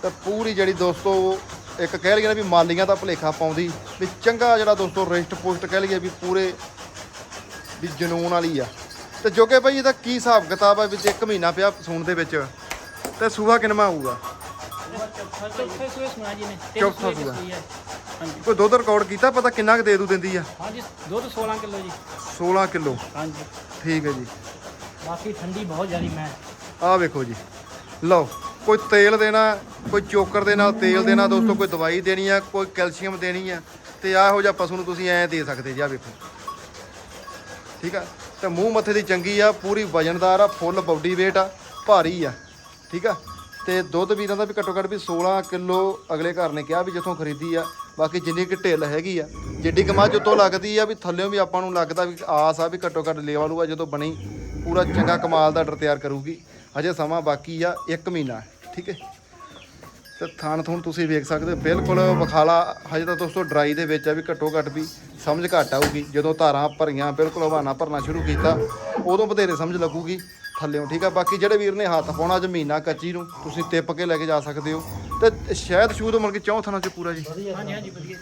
ਤਾਂ ਪੂਰੀ ਜਿਹੜੀ ਦੋਸਤੋ ਇੱਕ ਕਹਿ ਲਈਏ ਨਾ ਵੀ ਮਾਲੀਆਂ ਦਾ ਭਲੇਖਾ ਪਾਉਂਦੀ ਵੀ ਚੰਗਾ ਜਿਹੜਾ ਦੋਸਤੋ ਰਿਸ਼ਟ ਪੋਸਟ ਕਹਿ ਲਈਏ ਵੀ ਪੂਰੇ ਵੀ ਜਨੂਨ ਵਾਲੀ ਆ। ਤੇ ਜੋਗੇ ਭਾਈ ਇਹਦਾ ਕੀ ਹਿਸਾਬ ਕਿਤਾਬ ਆ ਵਿੱਚ ਇੱਕ ਮਹੀਨਾ ਪਿਆ ਸੂਣ ਦੇ ਵਿੱਚ ਤੇ ਸੂਹਾ ਕਿਨਮਾ ਆਊਗਾ ਚੌਥੇ ਸੂਏ ਸੁਣਾ ਜੀ ਨੇ ਤਿੰਨ ਚੌਥਾ ਸੂਏ ਸੂਆ। ਦੱਸੀ ਹੈ। ਹਾਂਜੀ। ਕੋਈ ਦੁੱਧ ਰਿਕਾਰਡ ਕੀਤਾ? ਪਤਾ ਕਿੰਨਾ ਕੁ ਦੇ ਦੂ ਦਿੰਦੀ ਆ? ਹਾਂਜੀ ਦੁੱਧ 16 ਕਿਲੋ ਜੀ। 16 ਕਿਲੋ। ਹਾਂਜੀ। ਠੀਕ ਹੈ ਜੀ। ਬਾਕੀ ਠੰਡੀ ਬਹੁਤ ਜ਼ਿਆਦੀ ਮੈਂ। ਆਹ ਵੇਖੋ ਜੀ। ਲਓ ਕੋਈ ਤੇਲ ਦੇਣਾ ਕੋਈ ਚੋਕਰ ਦੇ ਨਾਲ ਤੇਲ ਦੇਣਾ ਦੋਸਤੋ ਕੋਈ ਦਵਾਈ ਦੇਣੀ ਆ ਕੋਈ ਕੈਲਸ਼ੀਅਮ ਦੇਣੀ ਆ ਤੇ ਇਹੋ ਜਿਹਾ ਪਸ਼ੂ ਨੂੰ ਤੁਸੀਂ ਐਂ ਦੇ ਸਕਦੇ ਜੀ ਆਹ ਵੇਖੋ। ਠੀਕ ਆ? ਤੇ ਮੂੰਹ ਮੱਥੇ ਦੀ ਚੰਗੀ ਆ, ਪੂਰੀ ਵਜਨਦਾਰ ਆ, ਫੁੱਲ ਬਾਡੀ weight ਆ, ਭਾਰੀ ਆ, ਠੀਕ ਆ? ਤੇ ਦੁੱਧ ਵੀ ਇਹਨਾਂ ਦਾ ਵੀ ਘੱਟੋ ਘੱਟ ਵੀ 16 ਕਿਲੋ ਅਗਲੇ ਘਰ ਨੇ ਕਿਹਾ ਵੀ ਜਿੱਥੋਂ ਖਰੀਦੀ ਆ, ਬਾਕੀ ਜਿੰਨੀ ਕਿ ਢਿੱਲ ਹੈਗੀ ਆ, ਜਿੱਡੀ ਕਮਾਜ ਤੋਂ ਲੱਗਦੀ ਆ ਵੀ ਥੱਲੇੋਂ ਵੀ ਆਪਾਂ ਨੂੰ ਲੱਗਦਾ ਵੀ ਆਸ ਆ ਵੀ ਘੱਟੋ ਘੱਟ ਲੇਵਲ ਹੋਊਗਾ ਜਦੋਂ ਬਣੀ, ਪੂਰਾ ਚੰਗਾ ਕਮਾਲ ਦਾ ਆਰਡਰ ਤਿਆਰ ਕਰੂਗੀ ਅਜੇ ਸਮਾਂ ਬਾਕੀ ਆ 1 ਮਹੀਨਾ, ਠੀਕ ਹੈ? ਤੇ ਥਾਣ ਥੂਣ ਤੁਸੀਂ ਵੇਖ ਸਕਦੇ ਹੋ, ਬਿਲਕੁਲ ਵਖਾਲਾ। ਹਜੇ ਤਾਂ ਦੋਸਤੋ ਡਰਾਈ ਦੇ ਵਿੱਚ ਆ ਵੀ ਘੱਟੋ ਘੱਟ ਵੀ ਸਮਝ ਘੱਟ ਆਊਗੀ। ਜਦੋਂ ਧਾਰਾਂ ਭਰੀਆਂ, ਬਿਲਕੁਲ ਹਵਾਨਾ ਭਰਨਾ ਸ਼ੁਰੂ ਕੀਤਾ, ਉਦੋਂ ਵਧੇਰੇ ਸਮਝ ਲੱਗੂਗੀ ਥੱਲਿਓਂ, ਠੀਕ ਆ? ਬਾਕੀ ਜਿਹੜੇ ਵੀਰ ਨੇ ਹੱਥ ਪਾਉਣਾ ਜ਼ਮੀਨਾ ਕੱਚੀ ਨੂੰ, ਤੁਸੀਂ ਟਿੱਪ ਕੇ ਲੈ ਕੇ ਜਾ ਸਕਦੇ ਹੋ। ਤੇ ਸ਼ਾਇਦ ਸ਼ੂਦ ਮਿਲ ਕੇ ਚੌਂ ਥਾਣਾ ਚ ਪੂਰਾ ਜੀ। ਹਾਂਜੀ ਹਾਂਜੀ ਵਧੀਆ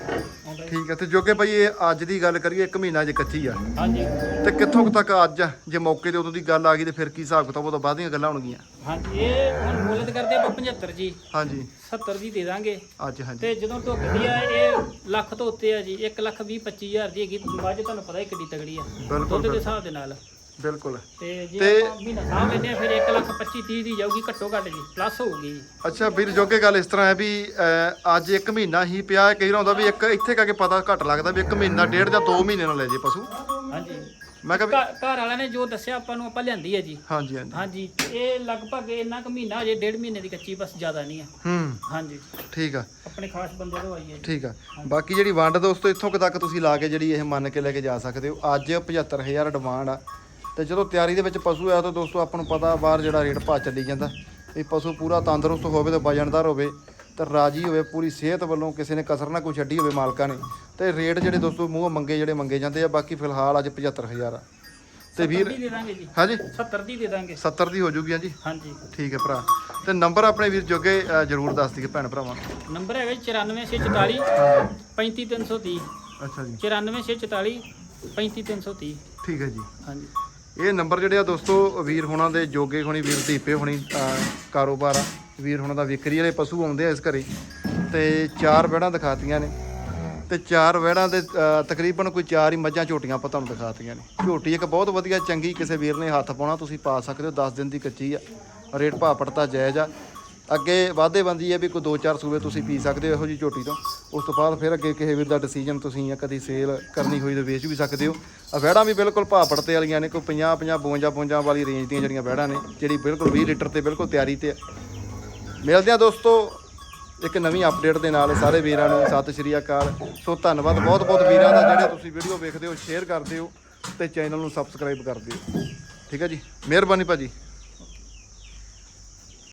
ਆਉਂਦਾ। ਠੀਕ ਹੈ ਤੇ ਜੋਗੇ ਭਾਈ ਇਹ ਅੱਜ ਦੀ ਗੱਲ ਕਰੀਏ ਇੱਕ ਮਹੀਨਾ ਜੇ ਕੱਚੀ ਆ। ਹਾਂਜੀ। ਤੇ ਕਿੱਥੋਂ ਕੁ ਤੱਕ ਅੱਜ ਆ? ਜੇ ਮੌਕੇ ਤੇ ਉਦੋਂ ਦੀ ਗੱਲ ਆ ਗਈ ਤੇ ਫਿਰ ਕੀ ਹਿਸਾਬ ਕਿਤਾਬ ਉਹ ਤੋਂ ਬਾਅਦ ਦੀਆਂ ਗੱਲਾਂ ਹੋਣਗੀਆਂ? ਹਾਂਜੀ ਇਹ ਹੁਣ ਮੁੱਲ ਤੇ ਕਰਦੇ ਆਪਾਂ 75 ਜੀ। ਹਾਂਜੀ। 70 ਦੀ ਦੇ ਦਾਂਗੇ। ਅੱਜ ਹਾਂਜੀ। ਤੇ ਜਦੋਂ ਢੁੱਕਦੀ ਆ ਇਹ ਲੱਖ ਤੋਂ ਉੱਤੇ ਆ ਜੀ। 1 ਲੱਖ 20 25000 ਦੀ ਹੈਗੀ। ਮੱਝ ਤੁਹਾਨੂੰ ਪਤਾ ਹੀ ਕਿੱਡੀ ਤਗੜੀ ਆ। ਬਿਲਕੁਲ ਦੁੱਧ ਦੇ ਬਿਲਕੁਲ। ਹਿਸਾਬ ਦੇ ਨਾਲ। ਬਿਲਕੁਲ। ਤੇ ਜੇ ਤੇ- ਆਪਾਂ ਮਹੀਨਾ ਸਾਂਭ ਲੈਂਦੇ ਆ ਫਿਰ 1 ਲੱਖ 25 30 ਦੀ ਜਾਊਗੀ ਘੱਟੋ ਘੱਟ ਜੀ ਪਲੱਸ ਹੋਊਗੀ। ਜੀ ਅੱਛਾ ਵੀਰ ਜੋਗੇ ਗੱਲ ਇਸ ਤਰ੍ਹਾਂ ਹੈ ਵੀ ਅਹ, ਅੱਜ ਇੱਕ ਮਹੀਨਾ ਹੀ ਪਿਆ ਹੈ। ਕਈ ਵਾਰ ਹੁੰਦਾ ਵੀ ਇੱਕ ਇੱਥੇ ਕਰਕੇ ਪਤਾ ਘੱਟ ਲੱਗਦਾ ਵੀ ਇੱਕ ਮਹੀਨਾ ਡੇਢ ਜਾਂ 2 ਮਹੀਨੇ ਨਾਲ ਲੈ ਜੇ ਪਸ਼ੂ। ਹਾਂਜੀ। ਮੈਂ ਕਿਹਾ ਵੀ ਘਰ ਘਰ ਵਾਲਿਆਂ ਨੇ ਜੋ ਦੱਸਿਆ ਆਪਾਂ ਨੂੰ ਆਪਾਂ ਲਿਆਂਦੀ ਹੈ ਜੀ। ਹਾਂਜੀ ਹਾਂਜੀ। ਹਾਂਜੀ ਇਹ ਲਗਭਗ ਇੰਨਾ ਕੁ ਮਹੀਨਾ ਅਜੇ ਡੇਢ ਮਹੀਨੇ ਦੀ ਕੱਚੀ ਬਸ ਜ਼ਿਆਦਾ ਨਹੀਂ ਆ ਹੂੰ। ਹਾਂਜੀ। ਠੀਕ ਆ। ਆਪਣੇ ਖਾਸ ਬੰਦੇ ਤੋਂ ਆਈ ਹੈ ਜੀ। ਠੀਕ ਆ। ਬਾਕੀ ਜਿਹੜੀ ਵੰਡ ਦੋਸਤੋ ਇੱਥੋਂ ਕੁ ਤੱਕ ਤੁਸੀਂ ਲਾ ਕੇ ਜਿਹੜੀ ਇਹ ਮੰਨ ਕੇ ਲੈ ਕੇ ਜਾ ਸਕਦੇ ਹੋ। ਅੱਜ 75000 ਡਿਮਾਂਡ ਆ। ਤੇ ਜਦੋਂ ਤਿਆਰੀ ਦੇ ਵਿੱਚ ਪਸ਼ੂ ਆ ਤਾਂ ਦੋਸਤੋ ਆਪਾਂ ਨੂੰ ਪਤਾ ਬਾਹਰ ਜਿਹੜਾ ਰੇਟ ਭਾ ਚੱਲੀ ਜਾਂਦਾ। ਇਹ ਪਸ਼ੂ ਪੂਰਾ ਤੰਦਰੁਸਤ ਹੋਵੇ ਤੇ ਵਜਨਦਾਰ ਹੋਵੇ ਤੇ ਰਾਜੀ ਹੋਵੇ ਪੂਰੀ ਸਿਹਤ ਵੱਲੋਂ ਕਿਸੇ ਨੇ ਕਸਰ ਨਾ ਕੋਈ ਛੱਡੀ ਹੋਵੇ ਮਾਲਕਾਂ ਨੇ। ਤੇ ਰੇਟ ਜਿਹੜੇ ਦੋਸਤੋ ਮੂੰਹ ਮੰਗੇ ਜਿਹੜੇ ਮੰਗੇ ਜਾਂਦੇ ਆ ਬਾਕੀ ਫਿਲਹਾਲ ਅੱਜ 75000 ਆ। ਤੇ 70 ਵੀਰ ਦੀ ਦੇ ਦਾਂਗੇ ਜੀ। ਹਾਂਜੀ? 70 ਦੀ ਦੇ ਦਾਂਗੇ। 70 ਦੀ ਹੋ ਜੂਗੀ ਹਾਂਜੀ? ਹਾਂਜੀ। ਠੀਕ ਹੈ ਭਰਾ। ਤੇ ਨੰਬਰ ਆਪਣੇ ਵੀਰ ਜੋਗੇ ਜ਼ਰੂਰ ਦੱਸ ਦਈਏ ਭੈਣ ਭਰਾਵਾਂ। ਨੰਬਰ ਹੈਗਾ ਜੀ 94644 ਹਾਂਜੀ 35330 ਅੱਛਾ ਜੀ। 94644 35330 ਠੀਕ ਹੈ ਜੀ। ਹਾਂਜੀ। ਇਹ ਨੰਬਰ ਜਿਹੜੇ ਆ ਦੋਸਤੋ, ਵੀਰ ਹੋਣਾ ਦੇ ਜੋਗੇ ਹੋਣੀ, ਵੀਰ ਦੀਪੇ ਹੋਣੀ ਕਾਰੋਬਾਰ ਆ। ਵੀਰ ਹੋਣਾ ਦਾ ਵਿਕਰੀ ਵਾਲੇ ਪਸ਼ੂ ਆਉਂਦੇ ਆ ਇਸ ਘਰੇ ਤੇ ਚਾਰ ਵਹਿੜਾਂ ਦਿਖਾਤੀਆਂ ਨੇ। ਤੇ ਚਾਰ ਵਹਿੜਾਂ ਦੇ ਤਕਰੀਬਨ ਕੋਈ ਚਾਰ ਹੀ ਮੱਝਾਂ ਝੋਟੀਆਂ ਆਪਾਂ ਤੁਹਾਨੂੰ ਦਿਖਾਤੀਆਂ ਨੇ। ਝੋਟੀ ਇੱਕ ਬਹੁਤ ਵਧੀਆ ਚੰਗੀ ਕਿਸੇ ਵੀਰ ਨੇ ਹੱਥ ਪਾਉਣਾ, ਤੁਸੀਂ ਪਾ ਸਕਦੇ ਹੋ 10 ਦਿਨ ਦੀ ਕੱਚੀ ਆ। ਰੇਟ ਭਾਅ ਪੜਤਾ ਜਾਇਜ਼ ਆ। ਅੱਗੇ ਵਾਧੇ ਬੰਦੀ ਹੈ ਵੀ ਕੋਈ 2-4 ਸੂਬੇ ਤੁਸੀਂ ਪੀ ਸਕਦੇ ਹੋ ਇਹੋ ਜੀ ਝੋਟੀ ਤੋਂ। ਉਸ ਤੋਂ ਬਾਅਦ ਫਿਰ ਅੱਗੇ ਕਿਸੇ ਵੀਰ ਦਾ ਡਿਸੀਜਨ ਤੁਸੀਂ ਆ ਕਦੀ ਸੇਲ ਕਰਨੀ ਹੋਈ ਤਾਂ ਵੇਚ ਵੀ ਸਕਦੇ ਹੋ। ਆ ਵਹਿੜਾਂ ਵੀ ਬਿਲਕੁਲ ਭਾਅ ਪੜਤੇ ਵਾਲੀਆਂ ਨੇ, ਕੋਈ 50 50 52 52 ਵਾਲੀ ਰੇਂਜ ਦੀਆਂ ਜਿਹੜੀਆਂ ਵਹਿੜਾਂ ਨੇ, ਜਿਹੜੀ ਬਿਲਕੁਲ 20 ਲੀਟਰ ਤੇ ਬਿਲਕੁਲ ਤਿਆਰੀ ਤੇ ਮਿਲਦੇ ਆ ਦੋਸਤੋ ਇੱਕ ਨਵੀਂ ਅਪਡੇਟ ਦੇ ਨਾਲ ਸਾਰੇ ਵੀਰਾਂ ਨੂੰ। ਸਤਿ ਸ਼੍ਰੀ ਅਕਾਲ। ਸੋ ਧੰਨਵਾਦ ਬਹੁਤ ਬਹੁਤ ਵੀਰਾਂ ਦਾ ਜਿਹੜੇ ਤੁਸੀਂ ਵੀਡੀਓ ਵੇਖਦੇ ਹੋ ਸ਼ੇਅਰ ਕਰਦੇ ਹੋ ਤੇ ਚੈਨਲ ਨੂੰ ਸਬਸਕ੍ਰਾਈਬ ਕਰਦੇ ਹੋ। ਠੀਕ ਹੈ ਜੀ? ਮਿਹਰਬਾਨੀ ਭਾਜੀ